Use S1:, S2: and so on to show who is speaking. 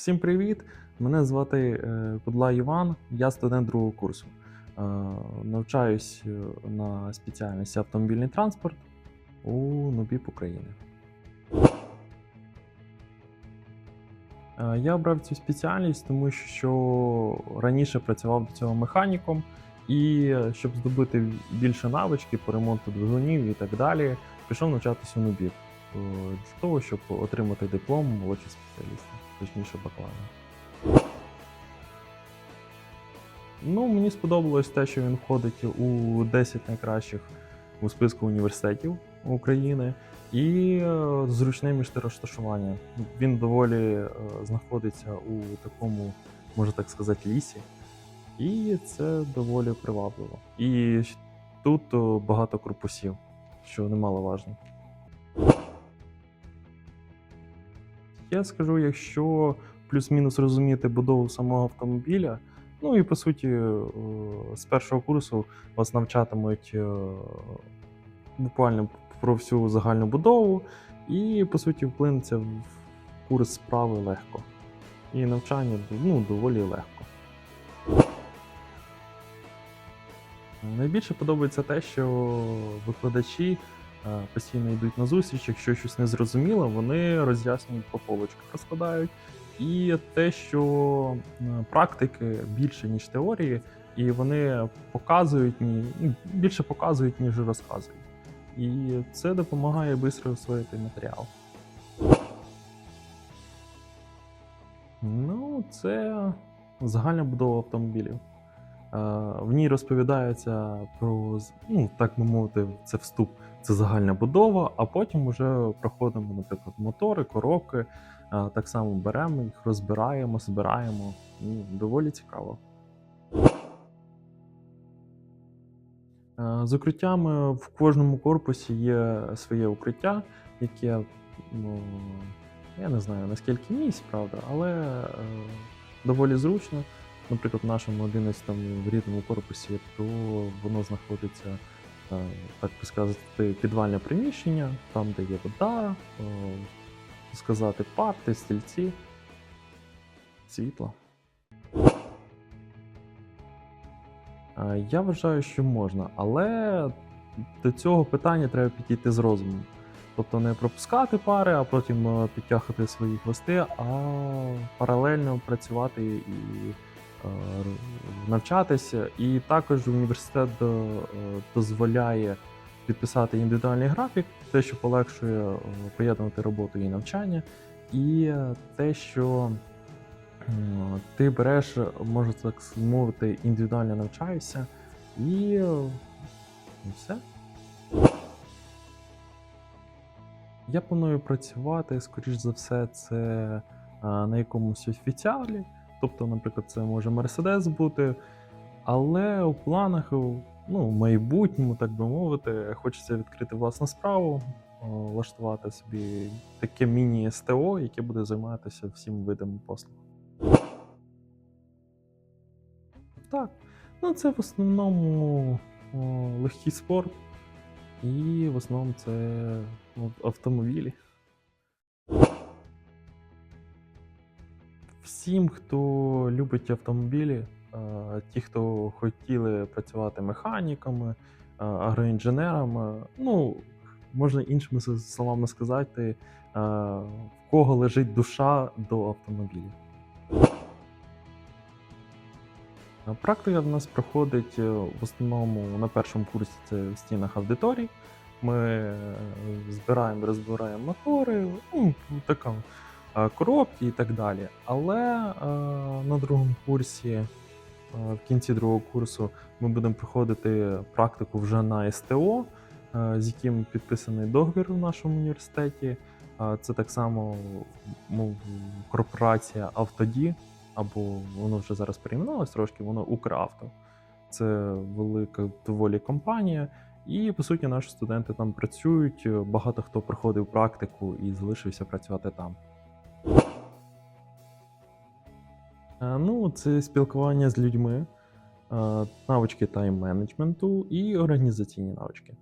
S1: Всім привіт! Мене звати е, Кудла Іван, я студент другого курсу. Е, Навчаюсь е, на спеціальності автомобільний транспорт у НУБІП України. Я обрав цю спеціальність, тому що раніше працював до цього механіком, і щоб здобути більше навички по ремонту двигунів і так далі, пішов навчатися у НУБІП для того, щоб отримати диплом молодший спеціаліста, точніше бакалавра. Ну, мені сподобалось те, що він входить у 10 найкращих у списку університетів України і е, зручне міжтерозташування. Він доволі е, знаходиться у такому, можна так сказати, лісі, і це доволі привабливо. І тут е, багато корпусів, що немаловажно. Я скажу, якщо плюс-мінус розуміти будову самого автомобіля, ну і по суті, е, з першого курсу вас навчатимуть е, буквально про всю загальну будову, і по суті вплинеться в курс справи легко. І навчання ну, доволі легко. Найбільше подобається те, що викладачі постійно йдуть на зустріч, якщо щось не зрозуміло, вони роз'яснюють по полочках, розкладають. І те, що е, практики більше, ніж теорії, і вони показують ну, більше показують, ніж розказують. І це допомагає швидко освоїти матеріал. Ну, це загальна будова автомобілів. Е, В ній розповідається про, ну, так би мовити, це вступ, це загальна будова, а потім вже проходимо, наприклад, мотори, коробки. е, Так само беремо їх, розбираємо, збираємо. Ну, доволі цікаво. Е, З укриттями в кожному корпусі є своє укриття, яке, ну, я не знаю наскільки місць, правда, але доволі зручно. Наприклад, в нашому 11 в рідному корпусі, то воно знаходиться, е, так би сказати, підвальне приміщення, там, де є вода, е, сказати, парти, стільці, світло. Е, Я вважаю, що можна, але до цього питання треба підійти з розумом. Тобто не пропускати пари, а потім підтягувати свої хвости, а паралельно працювати і навчатися. І також університет е, дозволяє підписати індивідуальний графік, те, що полегшує е, поєднувати роботу і навчання, і е, те, що ти береш, можна так мовити, індивідуально навчаєшся, і, е, все. Я планую працювати, скоріш за все, це е, на якомусь офіціалі. Тобто, наприклад, це може Мерседес бути. Але у планах, ну, в майбутньому, так би мовити, хочеться відкрити власну справу, влаштувати собі таке міні-СТО, яке буде займатися всім видами послуг. Так, ну це в основному о, легкий спорт, і в основному це ну, автомобілі. Всім, хто любить автомобілі, ті, хто хотіли працювати механіками, агроінженерами, ну, можна іншими словами сказати, в кого лежить душа до автомобілів. Практика в нас проходить е, в основному на першому курсі це в стінах аудиторій. Ми е, збираємо, розбираємо мотори, ну, така коробки і так далі. Але е, на другому курсі, е, в кінці другого курсу, ми будемо проходити практику вже на СТО, е, з яким підписаний договір в нашому університеті. Е, Це так само мов, корпорація Автоді, або воно вже зараз перейменувалось трошки, воно Укравто. Це велика доволі компанія. І по суті, наші студенти там працюють. Багато хто проходив практику і залишився працювати там. Ну, це спілкування з людьми, е, навички тайм-менеджменту і організаційні навички.